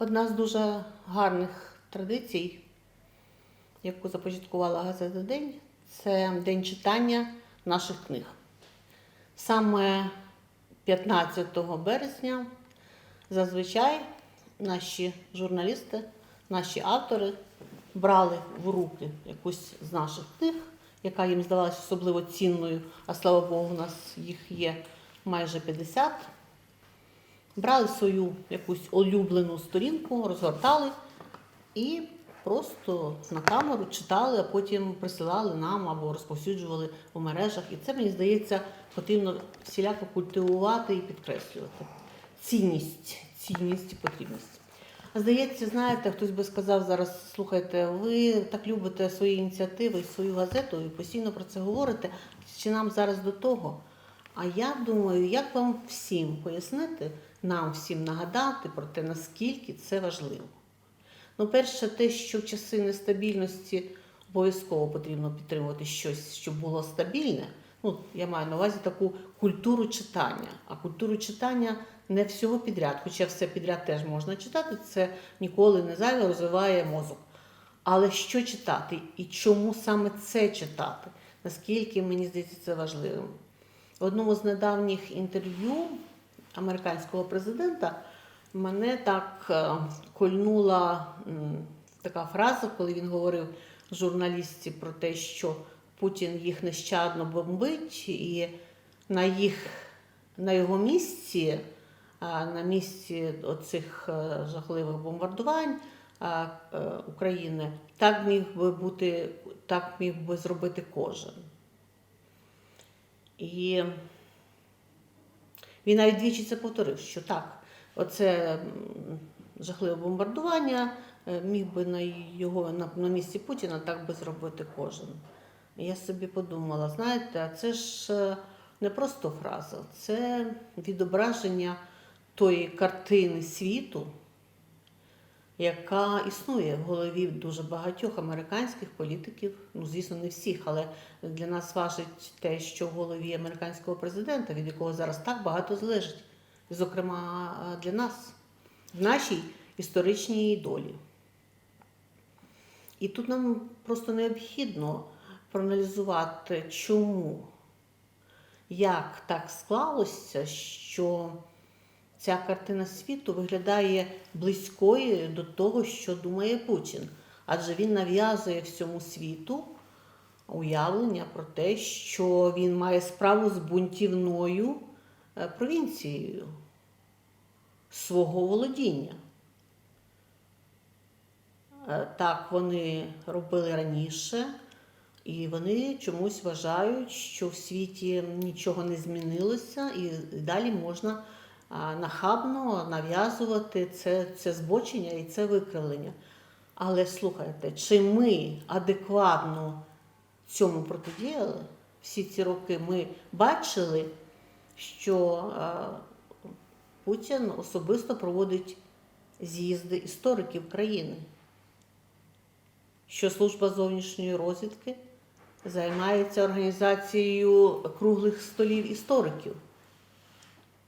Одна з дуже гарних традицій, яку започаткувала газета День, це день читання наших книг. Саме 15 березня зазвичай наші журналісти, наші автори брали в руки якусь з наших книг, яка їм здавалася особливо цінною, а слава Богу, у нас їх є майже 50 брали свою якусь улюблену сторінку, розгортали і просто на камеру читали, а потім присилали нам або розповсюджували у мережах. І це, мені здається, потрібно всіляко культивувати і підкреслювати. Цінність, цінність і потрібність. А Здається, знаєте, хтось би сказав зараз, слухайте, ви так любите свої ініціативи, свою газету і постійно про це говорите. Чи нам зараз до того? А я думаю, як вам всім пояснити, нам всім нагадати про те, наскільки це важливо. Ну, перше, те, що в часи нестабільності обов'язково потрібно підтримувати щось, щоб було стабільне. Ну, я маю на увазі таку культуру читання. А культуру читання не всього підряд, хоча все підряд теж можна читати, це ніколи не зайве розвиває мозок. Але що читати і чому саме це читати? Наскільки мені здається це важливим? В одному з недавніх інтерв'ю американського президента мене так е, кольнула така фраза, коли він говорив журналістці про те, що Путін їх нещадно бомбить, і на їх на його місці, на місці оцих е, жахливих бомбардувань е, України, так міг би бути, так міг би зробити кожен. І він навіть двічі це повторив, що так, оце жахливе бомбардування е, міг би на його на, на місці Путіна так би зробити кожен. Я собі подумала, знаєте, а це ж е, не просто фраза, це відображення тої картини світу, яка існує в голові дуже багатьох американських політиків. Ну, звісно, не всіх, але для нас важить те, що в голові американського президента, від якого зараз так багато залежить, зокрема для нас, в нашій історичній долі. І тут нам просто необхідно проаналізувати, чому, як так склалося, що ця картина світу виглядає близькою до того, що думає Путін. Адже він нав'язує всьому світу уявлення про те, що він має справу з бунтівною е, провінцією свого володіння. Е, Так вони робили раніше, і вони чомусь вважають, що в світі нічого не змінилося, і далі можна нахабно нав'язувати це, це збочення і це викривлення. Але слухайте, чи ми адекватно цьому протидіяли? Всі ці роки ми бачили, що Путін особисто проводить з'їзди істориків країни, що служба зовнішньої розвідки займається організацією круглих столів істориків.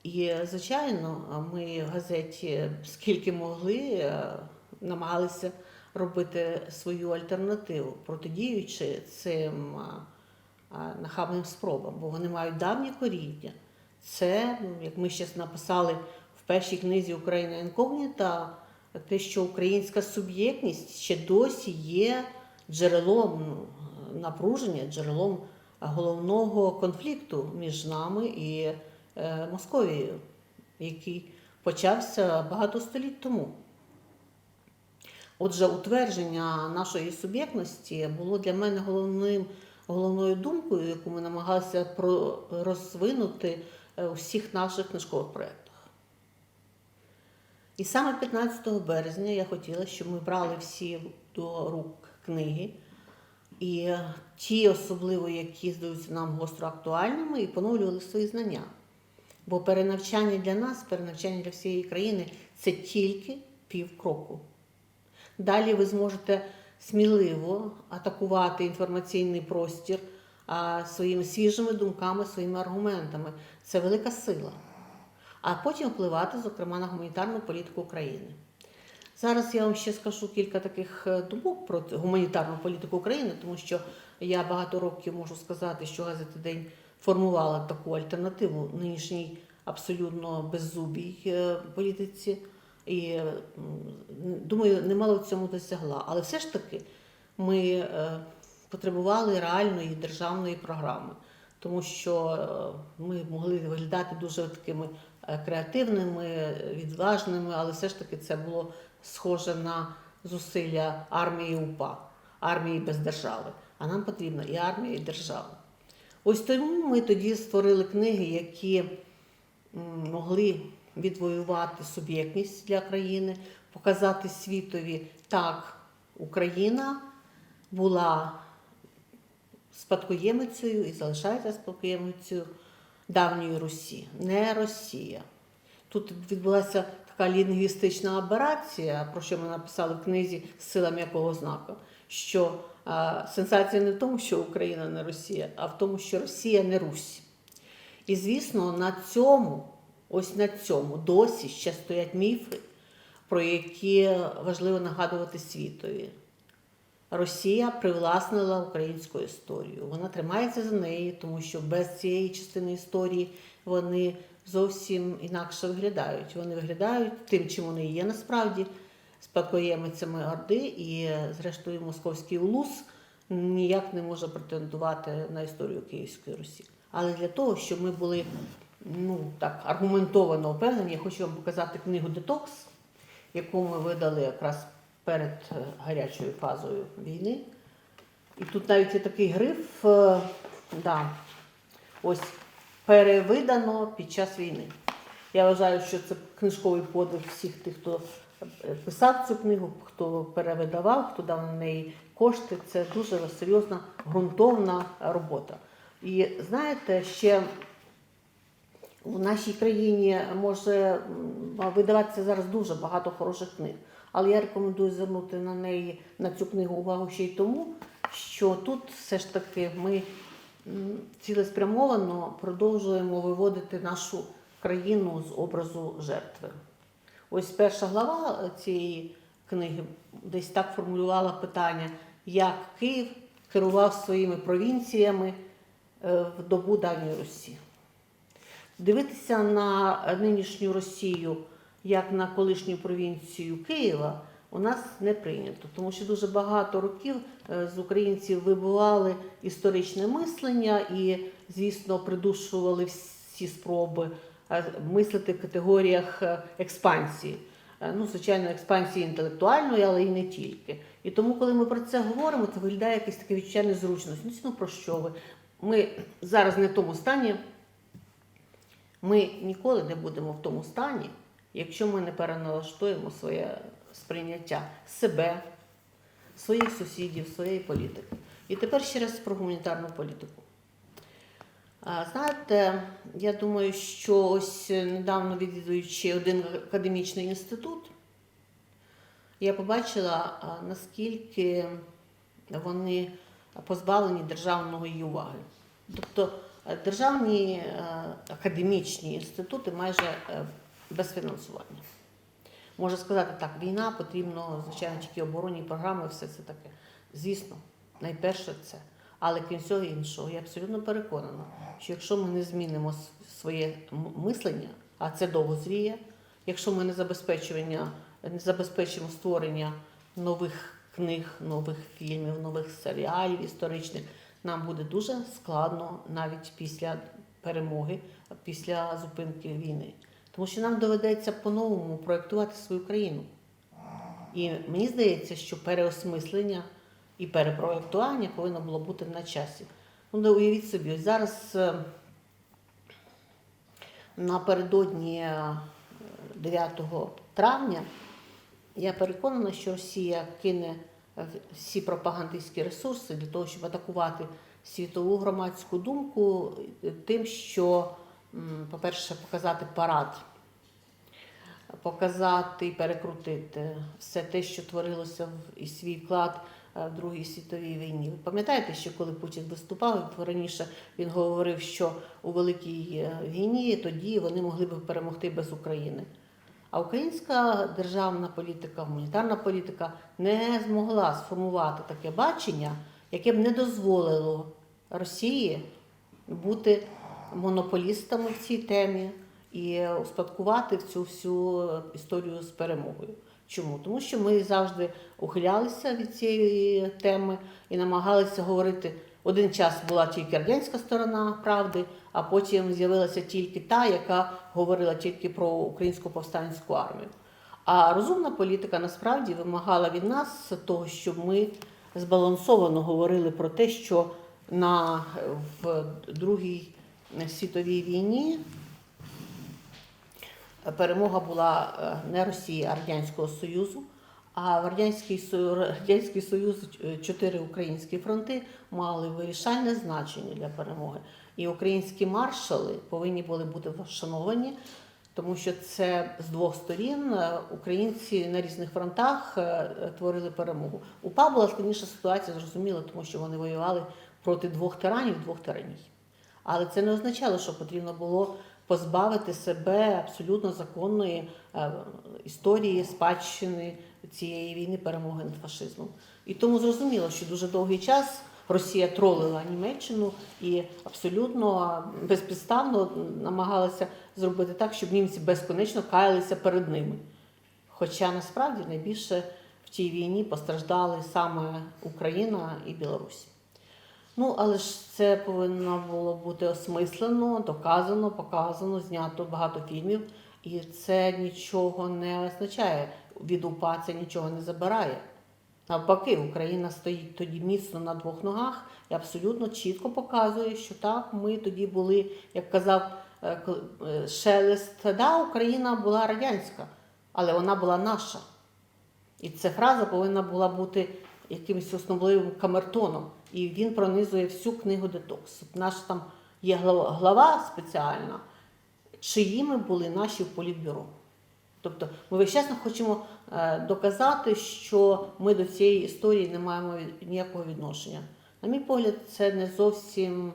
І, звичайно, ми в газеті скільки могли е, намагалися робити свою альтернативу, протидіючи цим а, а, нахабним спробам, бо вони мають давнє коріння. Це, як ми ще написали в першій книзі Україна інкогніта, те, що українська суб'єктність ще досі є джерелом напруження, джерелом головного конфлікту між нами і е, Московією, який почався багато століть тому. Отже, утвердження нашої суб'єктності було для мене головним, головною думкою, яку ми намагалися розвинути е, у всіх наших книжкових проєктах. І саме 15 березня я хотіла, щоб ми брали всі до рук книги, і ті, особливо, які здаються нам гостро актуальними, і поновлювали свої знання. Бо перенавчання для нас, перенавчання для всієї країни це тільки півкроку. Далі ви зможете сміливо атакувати інформаційний простір своїми свіжими думками, своїми аргументами. Це велика сила. А потім впливати, зокрема, на гуманітарну політику України. Зараз я вам ще скажу кілька таких е, думок про гуманітарну політику України, тому що я багато років можу сказати, що газета День формувала таку альтернативу нинішній абсолютно беззубій е, політиці. І думаю, немало в цьому досягла. Але все ж таки ми е, потребували реальної державної програми, тому що е, ми могли виглядати дуже такими креативними, відважними, але все ж таки це було схоже на зусилля армії УПА, армії без держави. А нам потрібна і армія, і держава. Ось тому ми тоді створили книги, які могли відвоювати суб'єктність для країни, показати світові, так, Україна була спадкоємицею і залишається спадкоємицею давньої Русі, не Росія. Тут відбулася така лінгвістична аберація, про що ми написали в книзі Сила м'якого знака. Що а, сенсація не в тому, що Україна не Росія, а в тому, що Росія не Русь. І звісно, на цьому, ось на цьому досі ще стоять міфи, про які важливо нагадувати світові. Росія привласнила українську історію. Вона тримається за неї, тому що без цієї частини історії вони зовсім інакше виглядають. Вони виглядають тим, чим вони є насправді, спадкоємицями Орди, і, зрештою, московський улус ніяк не може претендувати на історію Київської Русі. Але для того, щоб ми були ну, так, аргументовано впевнені, я хочу вам показати книгу Детокс, яку ми видали якраз перед е, гарячою фазою війни. І тут навіть є такий гриф, е, да, ось перевидано під час війни. Я вважаю, що це книжковий подвиг всіх тих, хто писав цю книгу, хто перевидавав, хто дав на неї кошти. Це дуже серйозна, ґрунтовна робота. І знаєте, ще у нашій країні може видаватися зараз дуже багато хороших книг. Але я рекомендую звернути на неї на цю книгу увагу ще й тому, що тут все ж таки ми цілеспрямовано продовжуємо виводити нашу країну з образу жертви. Ось перша глава цієї книги десь так формулювала питання, як Київ керував своїми провінціями е, в добу давньої Русі. Дивитися на нинішню Росію як на колишню провінцію Києва у нас не прийнято, тому що дуже багато років е, з українців вибивали історичне мислення і, звісно, придушували всі спроби е, мислити в категоріях е, експансії. Е, Ну, звичайно, експансії інтелектуальної, але і не тільки. І тому, коли ми про це говоримо, це виглядає якесь таке відчуття незручності. Ну, про що ви? Ми зараз не в тому стані, ми ніколи не будемо в тому стані, якщо ми не переналаштуємо своє сприйняття себе, своїх сусідів, своєї політики. І тепер ще раз про гуманітарну політику. Знаєте, я думаю, що ось недавно відвідуючи один академічний інститут, я побачила, наскільки вони позбавлені державної уваги. Тобто е, державні е, академічні інститути майже е, без фінансування. Можна сказати так, війна потрібно, звичайно, тільки оборонні програми, все це таке. Звісно, найперше це. Але крім всього іншого, я абсолютно переконана, що якщо ми не змінимо своє мислення, а це довго зріє, якщо ми не забезпечування, не забезпечимо створення нових книг, нових фільмів, нових серіалів історичних, нам буде дуже складно навіть після перемоги, після зупинки війни. Тому що нам доведеться по-новому проєктувати свою країну. І мені здається, що переосмислення і перепроєктування повинно було бути на часі. Ну, не уявіть собі, ось зараз е, напередодні е, 9 травня я переконана, що Росія кине е, всі пропагандистські ресурси для того, щоб атакувати світову громадську думку е, тим, що, по-перше, показати парад показати і перекрутити все те, що творилося і свій вклад е, в Другій світовій війні. Ви пам'ятаєте, що коли Путін виступав, раніше він говорив, що у великій е, війні тоді вони могли б перемогти без України. А українська державна політика, гуманітарна політика не змогла сформувати таке бачення, яке б не дозволило Росії бути монополістами в цій темі і успадкувати цю всю історію з перемогою. Чому? Тому що ми завжди ухилялися від цієї теми і намагалися говорити. Один час була тільки радянська сторона правди, а потім з'явилася тільки та, яка говорила тільки про українську повстанську армію. А розумна політика насправді вимагала від нас того, щоб ми збалансовано говорили про те, що на в Другій світовій війні перемога була е, не Росії, а Радянського Союзу. А в Радянський, Радянський Союз е, чотири українські фронти мали вирішальне значення для перемоги. І українські маршали повинні були бути вшановані, тому що це з двох сторін е, українці на різних фронтах творили перемогу. УПА була складніша ситуація, зрозуміло, тому що вони воювали проти двох тиранів, двох тираній. Але це не означало, що потрібно було позбавити себе абсолютно законної е, історії, спадщини цієї війни перемоги над фашизмом. І тому зрозуміло, що дуже довгий час Росія тролила Німеччину і абсолютно безпідставно намагалася зробити так, щоб німці безконечно каялися перед ними. Хоча насправді найбільше в цій війні постраждали саме Україна і Білорусь. Ну, але ж це повинно було бути осмислено, доказано, показано, знято багато фільмів, і це нічого не означає. Від УПА це нічого не забирає. Навпаки, Україна стоїть тоді міцно на двох ногах і абсолютно чітко показує, що так, ми тоді були, як казав е, е, Шелест, да, Україна була радянська, але вона була наша. І ця фраза повинна була бути якимось основливим камертоном. І він пронизує всю книгу детокс. Наш там є глава, глава спеціальна, чиїми були наші в політбюро. Тобто ми весь час хочемо е, доказати, що ми до цієї історії не маємо ніякого відношення. На мій погляд, це не зовсім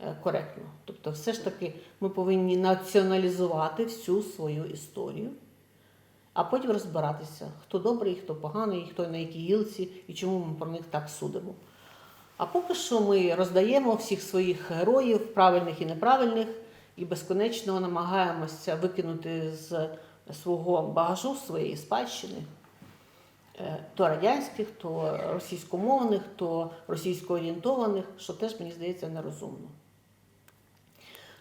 е, коректно. Тобто, все ж таки, ми повинні націоналізувати всю свою історію, а потім розбиратися, хто добрий, хто поганий, хто на якій гілці і чому ми про них так судимо. А поки що ми роздаємо всіх своїх героїв, правильних і неправильних, і безконечно намагаємося викинути з свого багажу, своєї спадщини, е, то радянських, то російськомовних, то російсько-орієнтованих, що теж, мені здається, нерозумно.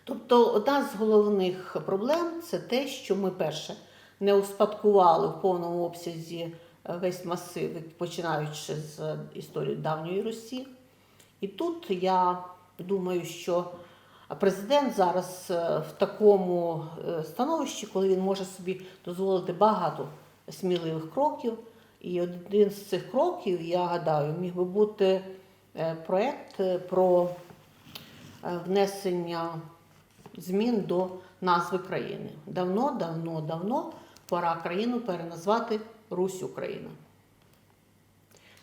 Тобто, одна з головних проблем це те, що ми перше не успадкували в повному обсязі е, весь масив, починаючи з історії давньої Росії. І тут я думаю, що президент зараз е, в такому е, становищі, коли він може собі дозволити багато сміливих кроків. І один з цих кроків, я гадаю, міг би бути е, проект е, про внесення змін до назви країни. Давно, давно, давно пора країну переназвати Русь Україна.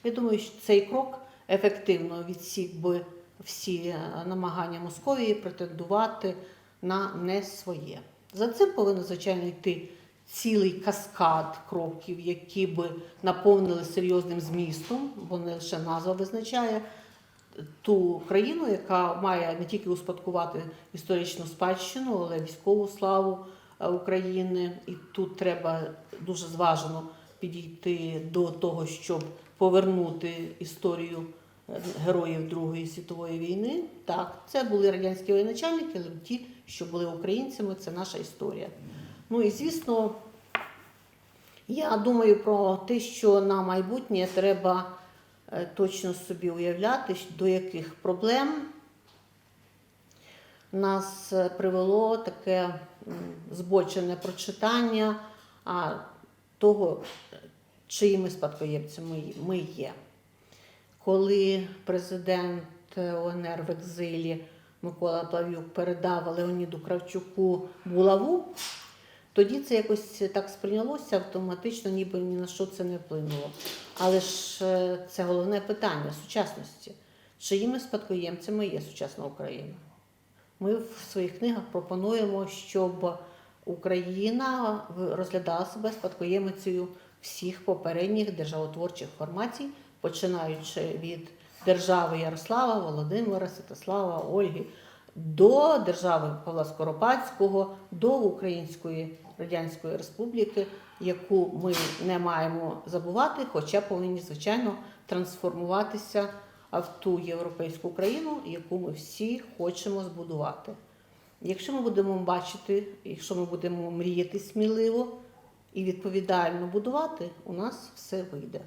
Я думаю, що цей крок ефективно відсік би всі е, намагання Московії претендувати на не своє. За цим повинен, звичайно, йти цілий каскад кроків, які би наповнили серйозним змістом, бо не лише назва визначає ту країну, яка має не тільки успадкувати історичну спадщину, але військову славу е, України. І тут треба дуже зважено підійти до того, щоб повернути історію героїв Другої світової війни. Так, це були радянські воєначальники, але ті, що були українцями, це наша історія. Ну і звісно, я думаю про те, що на майбутнє треба е, точно собі уявляти, до яких проблем нас е, привело таке збочене прочитання того, чиїми спадкоємцями ми є. Коли президент ОНР в екзилі Микола Плавюк передав Леоніду Кравчуку булаву, тоді це якось так сприйнялося автоматично, ніби ні на що це не вплинуло. Але ж е, це головне питання сучасності. Чиїми спадкоємцями є сучасна Україна? Ми в своїх книгах пропонуємо, щоб Україна розглядала себе спадкоємицею всіх попередніх державотворчих формацій, починаючи від держави Ярослава, Володимира, Святослава, Ольги до держави Павла Скоропадського, до Української Радянської Республіки, яку ми не маємо забувати, хоча повинні, звичайно, трансформуватися в ту європейську країну, яку ми всі хочемо збудувати. Якщо ми будемо бачити, якщо ми будемо мріяти сміливо і відповідально будувати, у нас все вийде.